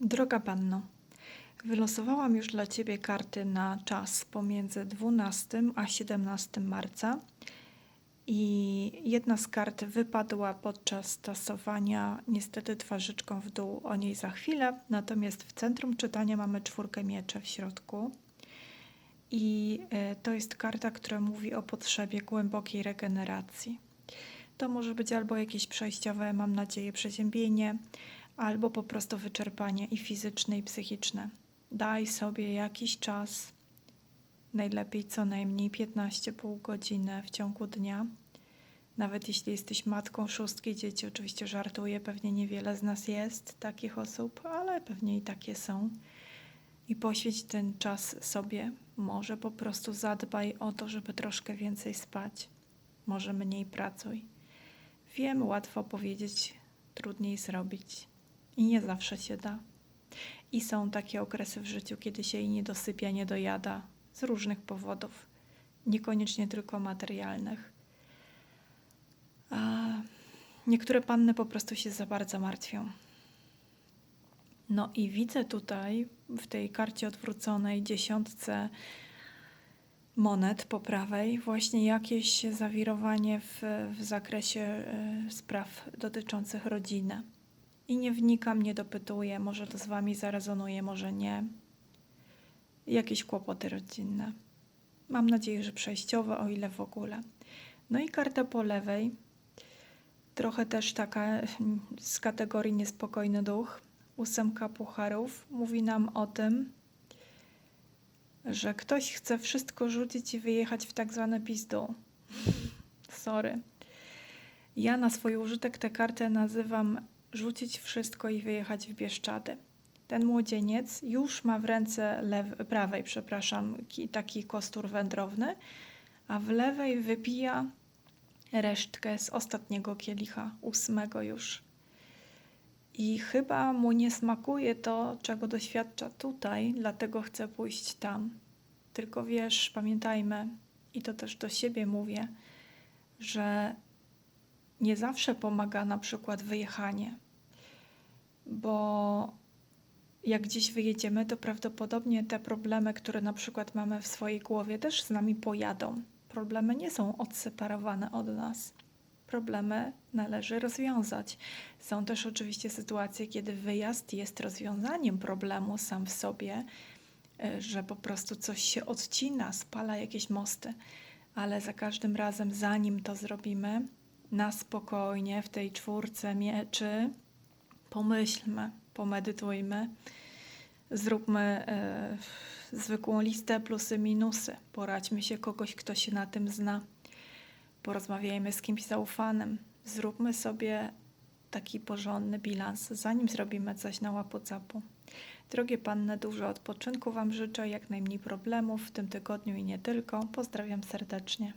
Droga Panno, wylosowałam już dla Ciebie karty na czas pomiędzy 12 a 17 marca i jedna z kart wypadła podczas tasowania, niestety twarzyczką w dół, o niej za chwilę, natomiast w centrum czytania mamy czwórkę miecze w środku i e, to jest karta, która mówi o potrzebie głębokiej regeneracji. To może być albo jakieś przejściowe, mam nadzieję, przeziębienie, albo po prostu wyczerpanie i fizyczne, i psychiczne. Daj sobie jakiś czas, najlepiej co najmniej 15,5 godziny w ciągu dnia. Nawet jeśli jesteś matką szóstki dzieci, oczywiście żartuję, pewnie niewiele z nas jest takich osób, ale pewnie i takie są. I poświęć ten czas sobie. Może po prostu zadbaj o to, żeby troszkę więcej spać. Może mniej pracuj. Wiem, łatwo powiedzieć, trudniej zrobić. I nie zawsze się da. I są takie okresy w życiu, kiedy się jej nie dosypia, nie dojada z różnych powodów, niekoniecznie tylko materialnych. A niektóre panny po prostu się za bardzo martwią. No i widzę tutaj w tej karcie odwróconej dziesiątce monet po prawej właśnie jakieś zawirowanie w, w zakresie y, spraw dotyczących rodziny. I nie wnikam, nie dopytuję, może to z Wami zarezonuje, może nie. Jakieś kłopoty rodzinne. Mam nadzieję, że przejściowe, o ile w ogóle. No i karta po lewej, trochę też taka mm, z kategorii niespokojny duch. Ósemka pucharów mówi nam o tym, że ktoś chce wszystko rzucić i wyjechać w tak zwane pizdu. Sorry. Ja na swój użytek tę kartę nazywam rzucić wszystko i wyjechać w Bieszczady. Ten młodzieniec już ma w ręce lew- prawej, przepraszam, ki- taki kostur wędrowny, a w lewej wypija resztkę z ostatniego kielicha, ósmego już. I chyba mu nie smakuje to, czego doświadcza tutaj, dlatego chce pójść tam. Tylko wiesz, pamiętajmy, i to też do siebie mówię, że nie zawsze pomaga na przykład wyjechanie, bo jak gdzieś wyjedziemy, to prawdopodobnie te problemy, które na przykład mamy w swojej głowie, też z nami pojadą. Problemy nie są odseparowane od nas. Problemy należy rozwiązać. Są też oczywiście sytuacje, kiedy wyjazd jest rozwiązaniem problemu sam w sobie, y, że po prostu coś się odcina, spala jakieś mosty, ale za każdym razem, zanim to zrobimy, na spokojnie w tej czwórce mieczy, pomyślmy, pomedytujmy, zróbmy e, zwykłą listę plusy, minusy, poradźmy się kogoś, kto się na tym zna, porozmawiajmy z kimś zaufanym, zróbmy sobie taki porządny bilans, zanim zrobimy coś na łapu capu. Drogie panny, dużo odpoczynku Wam życzę, jak najmniej problemów w tym tygodniu i nie tylko. Pozdrawiam serdecznie.